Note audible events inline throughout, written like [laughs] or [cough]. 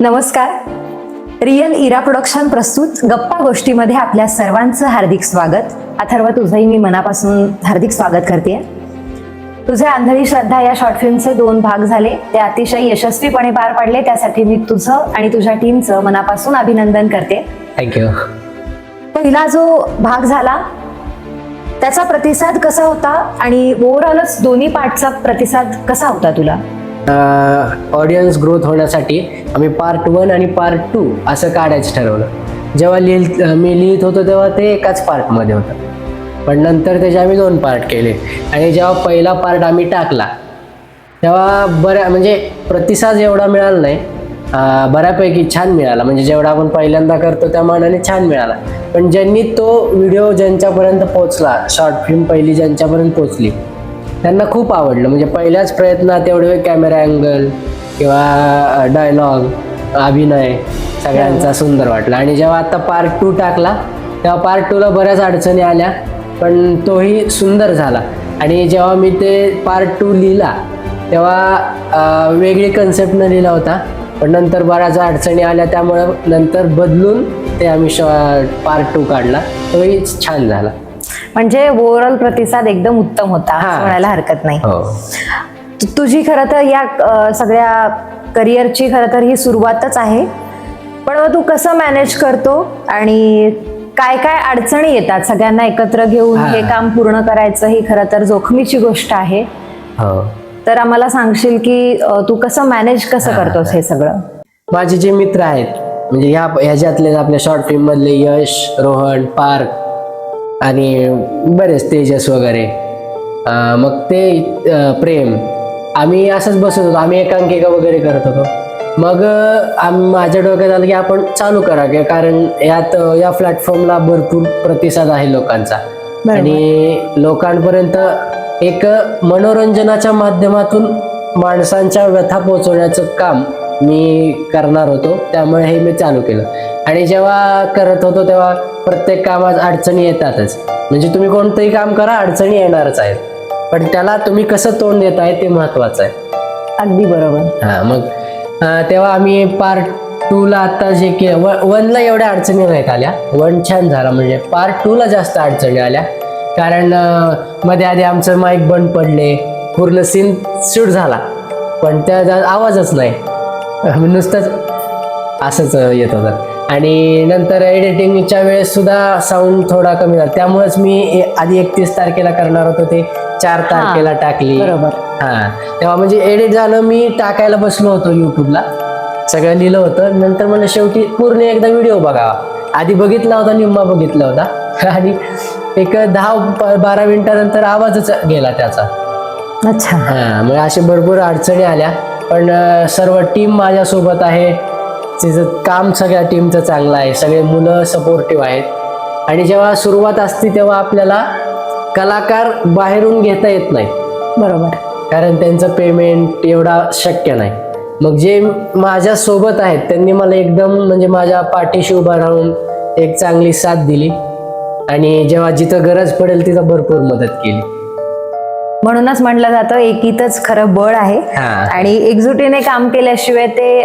नमस्कार. रिअल इरा प्रोडक्शन प्रस्तुत गप्पा गोष्टीमध्ये आपल्या सर्वांचं हार्दिक स्वागत. अथर्व तुझंही मी मनापासून हार्दिक स्वागत करते. तुझे आंधळी श्रद्धा या शॉर्ट फिल्मचे दोन भाग झाले. ते अतिशय यशस्वीपणे पार पडले. त्यासाठी मी तुझं आणि तुझ्या टीमचं मनापासून अभिनंदन करते. थँक्यू पहिला जो भाग झाला त्याचा प्रतिसाद कसा होता आणि ओव्हरऑलच दोन्ही पार्टचा प्रतिसाद कसा होता तुला? ऑडियन्स ग्रोथ होण्यासाठी आम्ही पार्ट वन आणि पार्ट टू असं काढायचं ठरवलं. जेव्हा लिहित मी लिहित होतो तेव्हा ते एकाच पार्टमध्ये होतं. पण नंतर त्याचे आम्ही दोन पार्ट केले. आणि जेव्हा पहिला पार्ट आम्ही टाकला तेव्हा बऱ्या म्हणजे प्रतिसाद एवढा मिळाला नाही. बऱ्यापैकी छान मिळाला. म्हणजे जेवढा आपण पहिल्यांदा करतो त्या मानाने छान मिळाला. पण ज्यांनी तो व्हिडिओ ज्यांच्यापर्यंत पोहोचला शॉर्ट फिल्म पहिली ज्यांच्यापर्यंत पोहोचली त्यांना खूप आवडलं. म्हणजे पहिल्याच प्रयत्नात एवढे कॅमेरा अँगल किंवा डायलॉग अभिनय सगळ्यांचा सुंदर वाटला. आणि जेव्हा आता पार्ट टू टाकला तेव्हा पार्ट टूला बऱ्याच अडचणी आल्या पण तोही सुंदर झाला. आणि जेव्हा मी ते पार्ट टू लिहिला तेव्हा वेगळी कन्सेप्टनं लिहिला होता पण नंतर बऱ्याच अडचणी आल्या. त्यामुळं नंतर बदलून ते आम्ही पार्ट टू काढला. तोही छान झाला. म्हणजे ओव्हरऑल प्रतिसाद एकदम उत्तम होता म्हणायला हरकत नाही. हो. तु- तुझी खरं तर या सगळ्या करिअरची खरं तर ही सुरुवातच आहे. पण मग तू कसं मॅनेज करतो आणि काय काय अडचणी येतात सगळ्यांना एकत्र घेऊन हा. काम पूर्ण करायचं ही खरं तर जोखमीची गोष्ट आहे. हो. तर आम्हाला सांगशील की तू कसं मॅनेज कसं करतोस हे. सगळं? माझे जे मित्र आहेत म्हणजे ह्या ह्याच्यातले आपल्या शॉर्ट फिल्म मधले यश रोहन पार्क आणि बरेच तेजस वगैरे. मग ते प्रेम. आम्ही असंच बसत होतो. आम्ही एकांकिका वगैरे करत होतो. मग माझ्या डोक्यात आलं की आपण चालू करा की कारण यात या प्लॅटफॉर्मला भरपूर प्रतिसाद आहे लोकांचा. आणि लोकांपर्यंत एक मनोरंजनाच्या माध्यमातून माणसांच्या व्यथा पोचवण्याचं काम मी करणार होतो त्यामुळे हे मी चालू केलं. आणि जेव्हा करत होतो तेव्हा प्रत्येक कामात अडचणी येतातच. म्हणजे तुम्ही कोणतंही काम करा अडचणी येणारच आहेत. पण त्याला तुम्ही कसं तोंड देताय ते महत्वाचं आहे. अगदी बरोबर. हा मग तेव्हा आम्ही पार्ट टूला आता जे के व वनला एवढ्या अडचणी नाहीत आल्या. वन छान झाला म्हणजे पार्ट टूला जास्त अडचणी आल्या. कारण मध्ये आधी आमचं माईक बंद पडले. पूर्ण सीन शूट झाला. पण त्या आवाजच नाही. नुसतंच असंच येत होतं. आणि नंतर एडिटिंगच्या वेळेस सुद्धा साऊंड थोडा कमी झाला. त्यामुळेच मी आधी एकतीस तारखेला करणार होतो ते. चार तारखेला टाकली. बरोबर. हा. तेव्हा म्हणजे एडिट झालं मी टाकायला बसलो होतो युट्यूबला सगळं लिहिलं होतं. नंतर मला शेवटी पूर्ण एकदा व्हिडिओ बघावा. आधी बघितला होता निम्मा बघितला होता. [laughs] आणि एक दहा बारा मिनिटानंतर आवाजच गेला त्याचा. अच्छा. हा. मग असे भरपूर अडचणी आल्या. पण सर्व टीम माझ्यासोबत आहे. तिचं काम सगळ्या टीमचं चांगलं आहे. सगळे मुलं सपोर्टिव्ह आहेत. आणि जेव्हा सुरुवात असते तेव्हा आपल्याला कलाकार बाहेरून घेता येत नाही. बरोबर. कारण त्यांचं पेमेंट एवढा शक्य नाही. मग जे माझ्या सोबत आहेत त्यांनी मला एकदम म्हणजे माझ्या पाठीशी उभा राहून एक चांगली साथ दिली. आणि जेव्हा जिथं गरज पडेल तिथं भरपूर मदत केली. म्हणूनच म्हटलं जातं एकीतच खरं बळ आहे. आणि एकजुटीने काम केल्याशिवाय ते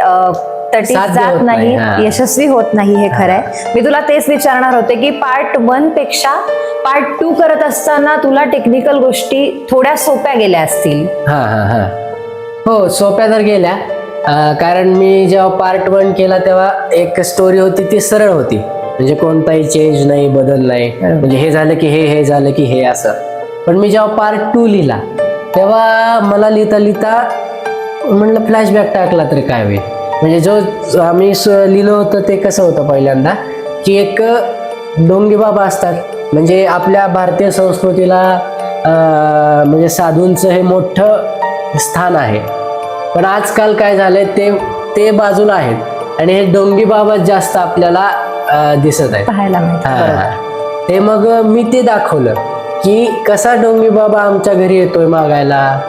साध्य जात नाही. यशस्वी होत नाही हे खरं आहे. मी तुला तेच विचारणार होते की पार्ट वनपेक्षा पार्ट टू करत असताना तुला टेक्निकल गोष्टी थोड्या सोप्या गेल्या असतील? हा हा हा. हो सोप्या तर गेल्या. कारण मी जेव्हा पार्ट वन केला तेव्हा एक स्टोरी होती ती सरळ होती. म्हणजे कोणताही चेंज नाही बदल नाही. म्हणजे हे झालं की हे हे झालं की हे असं. पण मी जेव्हा पार्ट टू लिहिला तेव्हा मला लिहिता लिहिता म्हणलं फ्लॅशबॅक टाकला तरी काय होईल? म्हणजे जो आम्ही स- लिहिलं होतं ते कसं होतं पहिल्यांदा? की एक डोंगी बाबा असतात. म्हणजे आपल्या भारतीय संस्कृतीला म्हणजे साधूंचं हे मोठं स्थान आहे. पण आजकाल काय झालंय ते ते बाजूला आहेत. आणि हे डोंगी बाबा जास्त आपल्याला दिसत आहेत. पाहायला मिळतं बरोबर. हा. ते मग मी ते दाखवलं. की कसा डोंगी बाबा आमच्या घरी येतोय मागायला?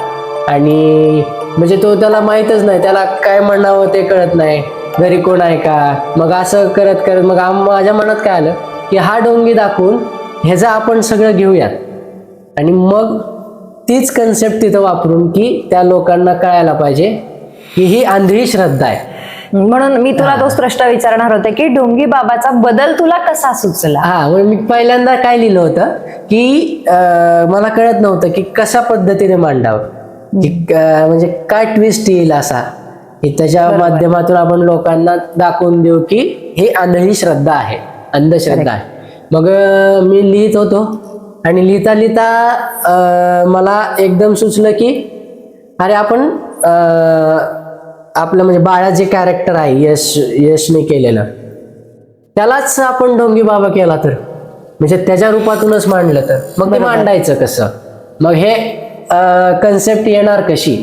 आणि म्हणजे तो त्याला माहीतच नाही त्याला काय म्हणावं ते कळत नाही. घरी कोण आहे का? मग असं करत करत मग आम- माझ्या मनात काय आलं की हा डोंगी दाखवून ह्याचं आपण सगळं घेऊयात. आणि मग तीच कन्सेप्ट तिथं वापरून की त्या लोकांना कळायला पाहिजे की ही आंधळी श्रद्धा आहे. म्हणून मी तुला तोच प्रश्न विचारणार होते की ढोंगी बाबाचा बदल तुला कसा सुचला? हा मग मी पहिल्यांदा काय लिहिलं होतं की मला कळत नव्हतं की कशा पद्धतीने मांडावं. म्हणजे काय ट्विस्ट येईल असा. की त्याच्या माध्यमातून आपण लोकांना दाखवून देऊ की हे आंधळी श्रद्धा आहे अंधश्रद्धा आहे. मग मी लिहित होतो. आणि लिहिता लिहिता मला एकदम सुचलं की अरे आपण आपलं म्हणजे बाळा जे कॅरेक्टर आहे यश यशने केलेलं. त्यालाच आपण ढोंगी बाबा केला तर. म्हणजे त्याच्या रूपातूनच मांडलं तर. मग ते मांडायचं कसं? मग हे कन्सेप्ट येणार कशी?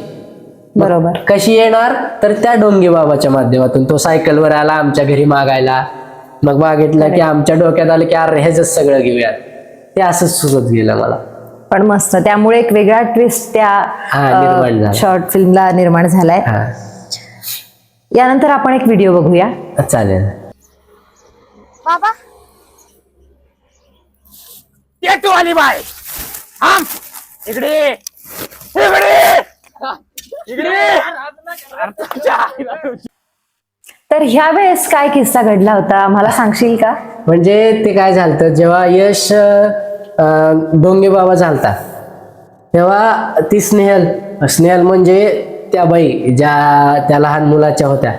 बरोबर. कशी येणार? तर त्या डोंगी बाबाच्या माध्यमातून. तो सायकलवर आला आमच्या घरी मागायला. मग मागितलं की आमच्या डोक्यात आलं की अरे हेच सगळं घेऊयात. ते असंच सुचत गेलं मला. पण मस्त. त्यामुळे एक वेगळा ट्विस्ट त्या. शॉर्ट फिल्मला निर्माण झालाय. यानंतर आपण एक व्हिडिओ बघूया. चालेल. बाबा. येतो आली बाय. थांब. इकडे इकडे इकडे अरे तुझ्या आईला तुझी- तर ह्या वेळेस काय किस्सा घडला होता? मला सांगशील का? म्हणजे ते काय झालं जेव्हा यश अं, डोंगे बाबा झालता तेव्हा ती स्नेहल स्नेहल म्हणजे त्या बाई ज्या त्या लहान मुलाच्या होत्या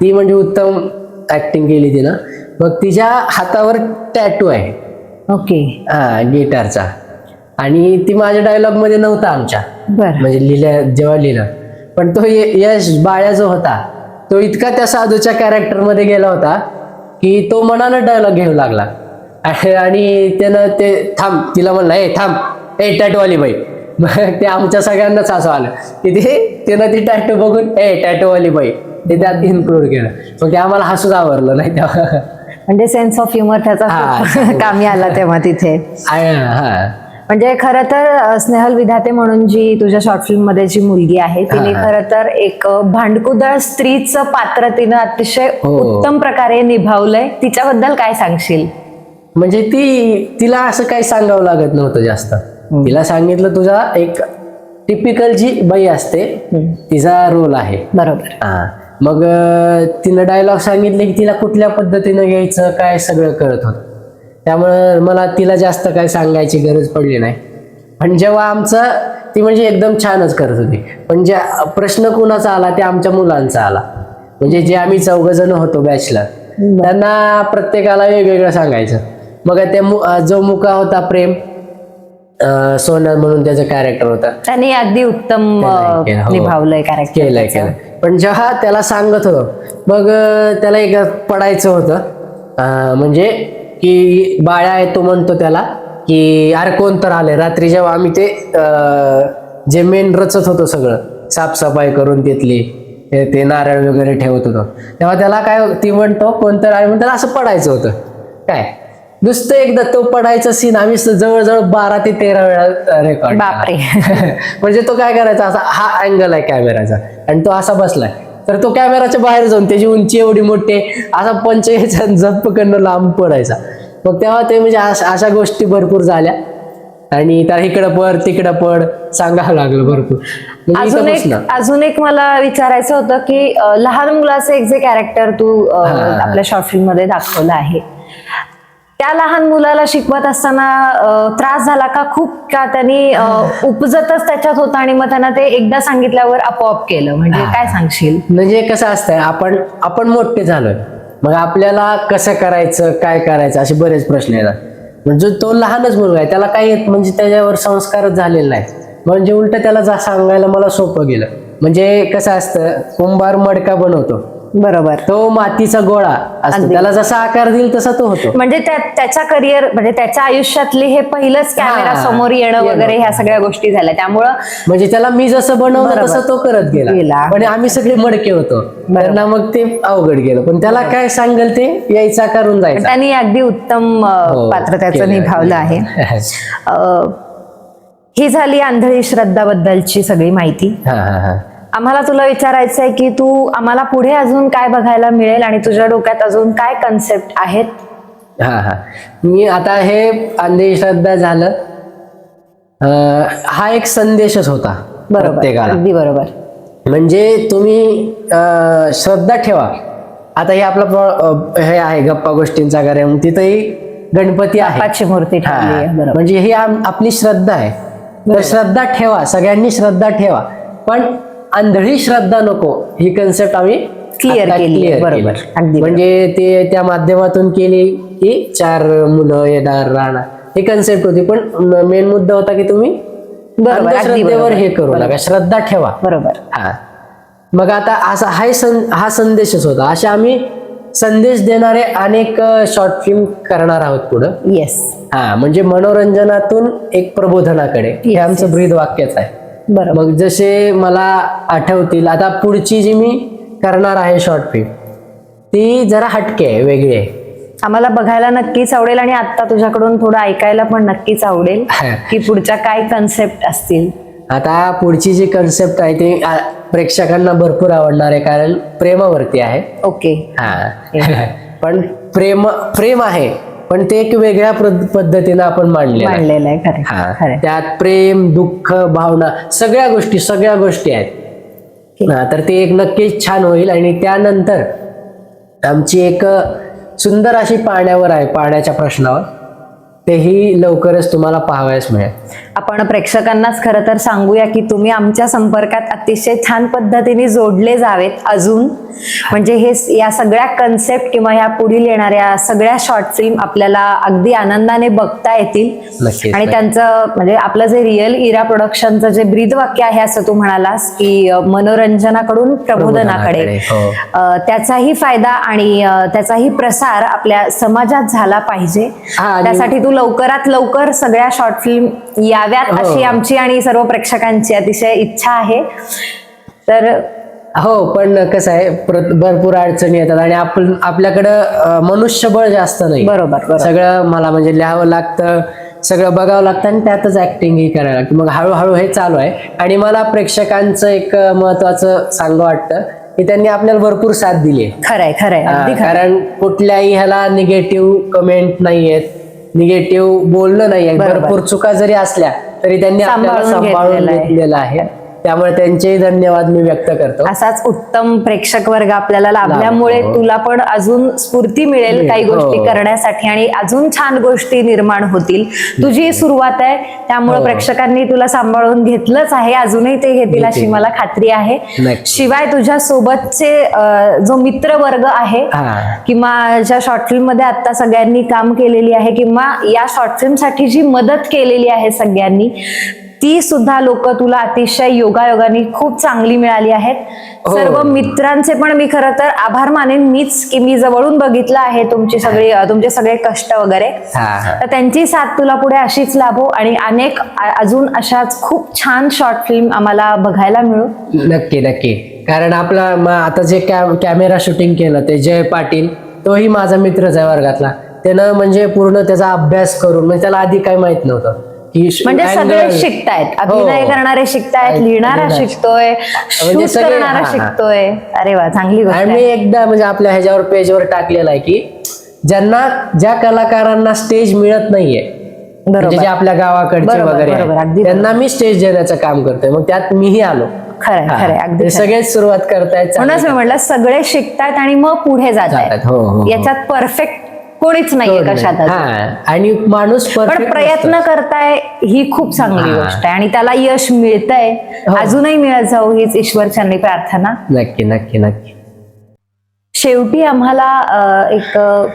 ती म्हणजे उत्तम ऍक्टिंग केली तिनं. मग तिच्या हातावर टॅटू आहे. ओके. हा गिटारचा आणि ती माझ्या डायलॉगमध्ये नव्हता आमच्या. बर. म्हणजे लिहिल्या जेव्हा लिहिलं. पण तो यश बाळ्या जो होता तो इतका त्या साधूच्या कॅरेक्टरमध्ये गेला होता की तो मनानं डायलॉग घेऊ लागला. आणि- आणि त्यानं ते थांब तिला म्हणलं ए थांब. ए टॅटोवाली बाई. मग [laughs] ते आमच्या सगळ्यांनाच असं आलं. की ते त्यानं ती टॅटो बघून ए टॅटोवाली बाई. ते त्यात इन्क्लूड केलं. मग ते आम्हाला हसूच आवरलं नाही तेव्हा म्हणजे सेन्स ऑफ ह्युमर त्याचा हा. कामी आला तेव्हा तिथे. हा. म्हणजे खरं तर स्नेहल विधाते म्हणून जी तुझ्या शॉर्ट फिल्ममध्ये जी मुलगी आहे तिने. खरं तर एक भांडकुदळ स्त्रीचं पात्र तिनं अतिशय हो. उत्तम प्रकारे निभावलंय. तिच्याबद्दल काय सांगशील? म्हणजे ती तिला असं काही सांगावं लागत नव्हतं जास्त. तिला सांगितलं तुझा एक टिपिकल जी बाई असते तिचा रोल आहे. बरोबर. हा. मग तिनं डायलॉग सांगितले की तिला कुठल्या पद्धतीनं घ्यायचं काय सगळं कळत होत. त्यामुळं मला तिला जास्त काय सांगायची गरज पडली नाही. पण जेव्हा आमचं ती म्हणजे एकदम छानच करत होती. पण ज्या प्रश्न कुणाचा आला ते आमच्या मुलांचा आला. म्हणजे जे आम्ही चौघ जण होतो बॅचलर त्यांना प्रत्येकाला वेगवेगळं सांगायचं. मग ते जो मुका होता प्रेम अं, सोनल म्हणून त्याचं कॅरेक्टर होतं. त्यांनी अगदी उत्तम केलं, हो. निभावलंय कॅरेक्टर केलंय केलंय. पण जेव्हा त्याला सांगत होतो मग त्याला एक पडायचं होतं. म्हणजे की बाळा आहे तो म्हणतो त्याला की अरे कोण तर आले रात्री जेव्हा आम्ही ते जे मेन रचत होतो सगळं साफसफाई करून तिथली ते नारळ वगैरे ठेवत होतो. तेव्हा त्याला काय ती म्हणतो कोण तर आहे म्हणून त्याला असं पडायचं होतं. काय? नुसतं एकदा तो पडायचा सीन आम्ही जवळजवळ बारा ते तेरा वेळा रेकॉर्ड बापरे. [laughs] म्हणजे तो काय करायचा असा हा अँगल आहे कॅमेराचा आणि तो असा बसलाय तर तो कॅमेराच्या बाहेर जाऊन त्याची उंची एवढी मोठी असा पंच यायचा झपकडनं लांब पडायचा मग तेव्हा ते म्हणजे अश- गोष्टी भरपूर झाल्या आणि त्या इकडं पड तिकडं पड सांगावं लागलं भरपूर म्हणजे अजून एक. अजून एक मला विचारायचं होतं की लहान मुलाचं एक जे कॅरेक्टर तू. आपल्या शॉर्ट फिल्ममध्ये दाखवलं आहे त्या लहान मुलाला शिकवत असताना त्रास झाला का खूप का त्यांनी उपजतच त्याच्यात होता आणि मग त्यांना ते एकदा सांगितल्यावर आपोआप केलं. म्हणजे काय सांगशील? म्हणजे कसं असतंय आपण आपण मोठे झालोय. मग आपल्याला कसं करायचं काय करायचं असे बरेच प्रश्न येतात. म्हणजे तो लहानच मुलगा आहे त्याला काही येत म्हणजे त्याच्यावर संस्कारच झालेले नाही म्हणजे उलट त्याला जा सांगायला मला सोपं गेलं. म्हणजे कसं असतं कुंभार मडका बनवतो. बरोबर. तो मातीचा गोळा असतो. त्याला जसा आकार देईल तसा तो होतो. म्हणजे त्या त्याच्या करिअर म्हणजे त्याच्या आयुष्यातले हे पहिलंच कॅमेरा समोर येणं. वगैरे ह्या सगळ्या गोष्टी झाल्या. त्यामुळं म्हणजे त्याला मी जसं बनवलं. तसं तो करत गेला. पण आम्ही सगळे मडके होतो. त्यांना मग ते अवघड गेलं. पण त्याला काय सांगेल ते? यायचा करून जायचा. त्यांनी अगदी उत्तम हो, पात्र त्याचं. निभावलं [laughs] आहे. ही झाली आंधळी श्रद्धाबद्दलची सगळी माहिती. हा हा हा. आम्हाला तुला विचारायचं आहे की तू आम्हाला पुढे अजून काय बघायला मिळेल आणि तुझ्या डोक्यात अजून काय कन्सेप्ट आहेत? हा हा. मी आता हे अंधश्रद्धा झालं. हा एक संदेशच होता बरोबर अगदी बरोबर. म्हणजे तुम्ही श्रद्धा ठेवा. आता हे आपला हे आहे गप्पा गोष्टींचा कार्यक्रम. तिथेही गणपती आहे. मूर्ती म्हणजे ही आपली श्रद्धा आहे. तर श्रद्धा ठेवा. सगळ्यांनी श्रद्धा ठेवा. पण आंधळी श्रद्धा नको. ही कन्सेप्ट आम्ही आता केली बरोबर. अगदी म्हणजे ते त्या माध्यमातून केली की चार मुलं येणार राहणार. ही कन्सेप्ट होती. पण मेन मुद्दा होता की तुम्ही बरोबर. हे करू नका. श्रद्धा ठेवा. बरोबर. हा. मग आता असा हा सं हा संदेशच होता. असे आम्ही संदेश देणारे अनेक शॉर्ट फिल्म करणार आहोत पुढं. येस हा म्हणजे मनोरंजनातून एक प्रबोधनाकडे. हे Yes, आमचं ब्रीद वाक्यच आहे. बरोबर. मग जसे मला आठवतील आता पुढची जी मी करणार आहे शॉर्ट फिल्म ती जरा हटके आहे वेगळी आहे. आम्हाला बघायला नक्कीच आवडेल आणि आता तुझ्याकडून थोडं ऐकायला पण नक्कीच आवडेल की पुढच्या काय कन्सेप्ट असतील. आता पुढची जी कन्सेप्ट आहे ती प्रेक्षकांना भरपूर आवडणार आहे कारण प्रेमावरती आहे. ओके. हा. [laughs] पण प्रेम प्रेम आहे. पण ते एक वेगळ्या पद- पद्धतीनं आपण मांडले मांडलेलं आहे खरं त्यात प्रेम दुःख भावना सगळ्या गोष्टी सगळ्या गोष्टी आहेत. तर ते एक नक्कीच छान होईल. आणि त्यानंतर आमची एक सुंदर अशी पाण्यावर आहे पाण्याच्या प्रश्नावर. तेही लवकरच तुम्हाला पाहावयास मिळेल. आपण प्रेक्षकांनाच खरं तर सांगूया की तुम्ही आमच्या संपर्कात अतिशय छान पद्धतीने जोडले जावेत अजून. म्हणजे हे या सगळ्या कन्सेप्ट किंवा या पुढील येणाऱ्या सगळ्या शॉर्ट फिल्म आपल्याला अगदी आनंदाने बघता येतील. आणि त्यांचं म्हणजे आपलं जे रिअल इरा प्रोडक्शनचं जे ब्रीद वाक्य आहे असं तू म्हणालास की मनोरंजनाकडून प्रबोधनाकडे. हो. त्याचाही फायदा आणि त्याचाही प्रसार आपल्या समाजात झाला पाहिजे. त्यासाठी तू लवकरात लवकर सगळ्या शॉर्ट फिल्म याव्यात हो. अशी आमची आणि सर्व प्रेक्षकांची अतिशय इच्छा आहे. तर हो पण कसं आहे प्र- भरपूर अडचणी येतात आणि आपण आपल्याकडं मनुष्यबळ जास्त नाही. बरोबर. सगळं मला म्हणजे लिहावं लागतं सगळं बघावं लागतं आणि त्यातच ऍक्टिंग ही करायला लागते. मग हळूहळू हे चालू आहे. आणि मला प्रेक्षकांचं एक महत्वाचं सांगू वाटतं की त्यांनी आपल्याला भरपूर साथ दिली आहे. खरंय खरंय. कारण कुठल्याही ह्याला निगेटिव्ह कमेंट नाहीयेत. निगेटिव्ह नाहीये बरोबर. भरपूर चुका जरी असल्या तरी त्यांनी आपल्याला सांभाळून सांभाळून घेतलेलं आहे. त्यामुळे त्यांचेही धन्यवाद मी व्यक्त करतो असाच उत्तम प्रेक्षक वर्ग आपल्याला लाभल्यामुळे लाभला. तुला पण अजून स्फूर्ती मिळेल काही गोष्टी हो. करण्यासाठी आणि अजून छान गोष्टी निर्माण होतील तुझी ही सुरुवात आहे त्यामुळे हो. प्रेक्षकांनी तुला सांभाळून घेतलंच आहे अजूनही ते घेतील अशी. मला खात्री आहे. शिवाय तुझ्या सोबतचे जो मित्र वर्ग आहे किंवा ज्या शॉर्ट फिल्ममध्ये आता सगळ्यांनी काम केलेली आहे किंवा या शॉर्ट फिल्मसाठी जी मदत केलेली आहे सगळ्यांनी ती सुद्धा लोक तुला अतिशय योगायोगाने खूप चांगली मिळाली आहेत. हो. सर्व मित्रांचे पण मी खरं तर आभार मानेन मीच की मी जवळून बघितलं आहे तुमची सगळी तुमचे सगळे कष्ट वगैरे. तर त्यांची साथ तुला पुढे अशीच लाभो आणि अनेक अजून अशाच खूप छान शॉर्ट फिल्म आम्हाला बघायला मिळू. नक्की नक्की. कारण आपला आता जे कॅमेरा शूटिंग केलं ते जय पाटील तोही माझा मित्रच आहे वर्गातला. त्यानं म्हणजे पूर्ण त्याचा अभ्यास करून म्हणजे त्याला आधी काही माहीत नव्हतं. की म्हणजे सगळे शिकतायत हो. अभिनय करणारे शिकतायत लिहिणारा. शिकतोय म्हणजे शूट करणारा. शिकतोय अरे वा चांगली गोष्ट मी. एकदा म्हणजे आपल्या ह्याच्यावर पेजवर टाकलेलं आहे की ज्यांना ज्या कलाकारांना स्टेज मिळत नाहीये म्हणजे जे आपल्या गावाकडचे वगैरे त्यांना मी स्टेज देण्याचं काम करतोय मग त्यात मीही आलो खरंय हा. खरंय अगदी. सगळेच सुरुवात करतायत म्हणूनच मी म्हटलं सगळे शिकतायत आणि मग पुढे जात जातायत, हो, हो, हो. याच्यात परफेक्ट कोणीच नाहीये कशातच हा आणि माणूस पण perfect प्रयत्न. करताय ही खूप चांगली हा. गोष्ट आहे. आणि त्याला यश मिळतंय. हो. अजूनही मिळत जाऊ हीच ईश्वरचरणी प्रार्थना. नक्की नक्की नक्की. शेवटी आम्हाला अं, एक अं,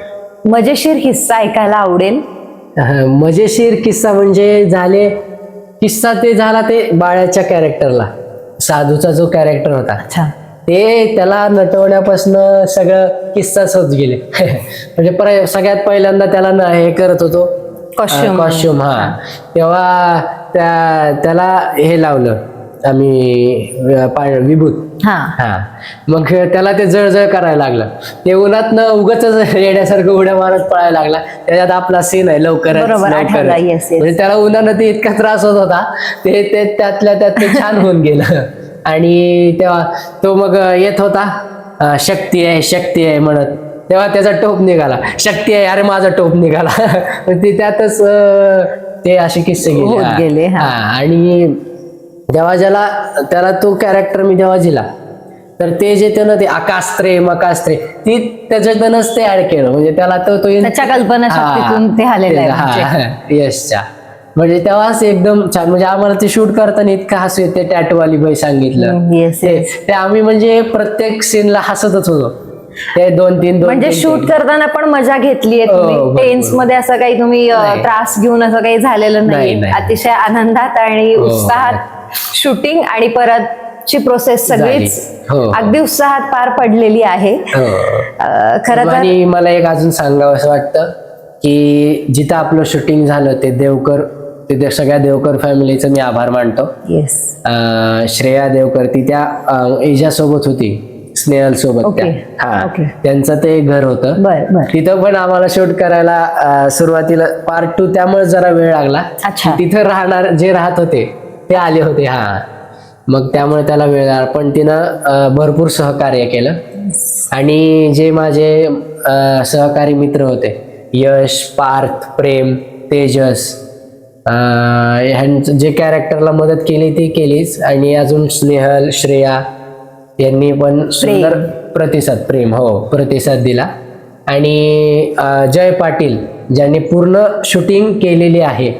मजेशीर किस्सा ऐकायला आवडेल. हा, मजेशीर किस्सा म्हणजे झाले किस्सा ते झाला ते बाळ्याच्या कॅरेक्टरला साधूचा जो कॅरेक्टर होता. अच्छा. ते त्याला नटवण्यापासून सगळं किस्साच होत गेले. [laughs] म्हणजे पर सगळ्यात पहिल्यांदा त्याला न हे करत होतो. Costume. कॉस्ट्युम हा. तेव्हा त्या त्याला हे लावलं. आम्ही विभूत. हा. मग त्याला ते जळजळ करायला लागलं. ते उन्हात न उगच [laughs] येण्यासारखं उड्या मारत पळायला लागला. त्याच्यात आपला सीन आहे yes. म्हणजे त्याला उन्हानं ते इतका त्रास होत होता. ते ते त्यातल्या त्यात ते छान होऊन गेलं. आणि तेव्हा तो मग येत होता शक्ती आहे शक्ती आहे म्हणत. तेव्हा त्याचा टोप निघाला. शक्ती आहे अरे माझा टोप निघाला. [laughs] ते त्यातच ते असे किस्से गेले. गेले, हा. आणि जेव्हा ज्याला त्याला तो कॅरेक्टर मी जेव्हा दिला तर ते जे त्यानं ते आकास्त्रे मकास्त्रे ती त्याच्यातूनच ते ऍड केलं. म्हणजे त्याला तो तो ते आलेलं आहे म्हणजे. हा, तेव्हाच एकदम छान म्हणजे आम्हाला ते शूट करताना इतकं हसू येते टॅटूवाली बाई सांगितलं yes, ते ते आम्ही म्हणजे प्रत्येक सीनला हसतच होतो ते दोन तीन दोन म्हणजे तीन शूट करताना पण मजा घेतलीये हो, तुम्ही भरपूर. टेन्समध्ये असं काही तुम्ही अ, नाही. त्रास घेऊन असं काही झालेलं नाही, नाही नाही. अतिशय आनंदात आणि हो, उत्साहात शूटिंग आणि परत ची प्रोसेस सगळीच झाली. हो. अगदी उत्साहात पार पडलेली आहे हो. अ, खरं तर आणि मला एक अजून सांगावं असं वाटतं की जिथं आपलं शूटिंग झालं ते देवकर तिथे सगळ्या देवकर फॅमिलीचं मी आभार मानतो. येस श्रेया देवकर ती त्या एजा सोबत होती स्नेहल सोबत. त्या हा ओके. त्यांचं ते घर होतं. तिथं पण आम्हाला शूट करायला सुरुवातीला पार्ट टू त्यामुळे जरा वेळ लागला. तिथं राहणार जे राहत होते ते आले होते हा. मग त्यामुळे त्याला वेळ लागला. पण तिनं भरपूर सहकार्य केलं. आणि जे माझे सहकारी मित्र होते यश पार्थ प्रेम तेजस ह्यांचं जे कॅरेक्टरला मदत केली ती केलीच. आणि अजून स्नेहल श्रेया यांनी पण सुंदर प्रतिसाद प्रेम हो प्रतिसाद दिला. आणि जय पाटील ज्यांनी पूर्ण शूटिंग केलेली आहे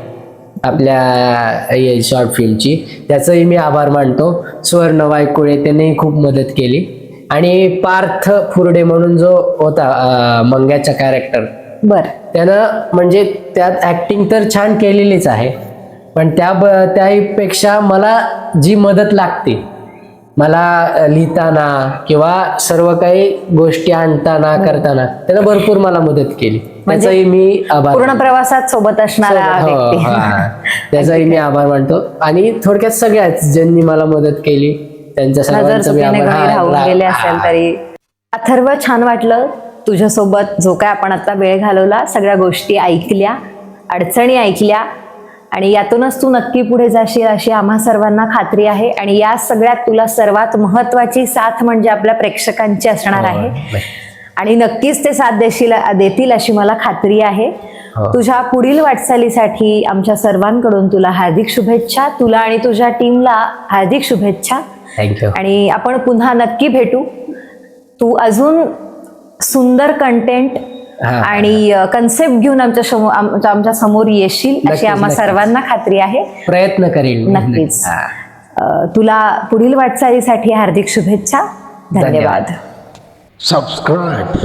आपल्या शॉर्ट फिल्मची त्याचंही मी आभार मानतो. स्वर्ण वायकुळे त्यांनीही खूप मदत केली. आणि पार्थ फुरडे म्हणून जो होता मंग्याचा कॅरेक्टर बर. त्यानं म्हणजे त्यात ऍक्टिंग तर छान केलेलीच आहे. पण त्या त्यापेक्षा मला जी मदत लागते मला लिहिताना किंवा सर्व काही गोष्टी आणताना करताना त्यानं भरपूर मला मदत केली. त्याचाही मी आभार पूर्ण प्रवासात सोबत असणारा हो, हा. त्याचाही मी आभार मानतो. आणि थोडक्यात सगळ्याच ज्यांनी मला मदत केली त्यांच्या सर्वांचा मी आभार असेल. तरी. अथर्व छान वाटलं. तुझ्यासोबत जो काय आपण आता वेळ घालवला सगळ्या गोष्टी ऐकल्या अडचणी ऐकल्या आणि यातूनच तू नक्की पुढे जाशील अशी आम्हा सर्वांना खात्री आहे. आणि या सगळ्यात तुला सर्वात महत्वाची साथ म्हणजे आपल्या प्रेक्षकांची असणार आहे. आणि नक्कीच ते साथ देशील देतील अशी मला खात्री आहे. हो. तुझ्या पुढील वाटचालीसाठी आमच्या सर्वांकडून तुला हार्दिक शुभेच्छा. तुला आणि तुझ्या टीमला हार्दिक शुभेच्छा. आणि आपण पुन्हा नक्की भेटू. तू अजून सुंदर कंटेंट. आणि कन्सेप्ट घेऊन आमच्यासमोर आमच्यासमोर येशील अशी आम्हा. सर्वांना खात्री आहे प्रयत्न करीन मी. नक्कीच हा. तुला पुढील वाटचालीसाठी हार्दिक शुभेच्छा धन्यवाद subscribe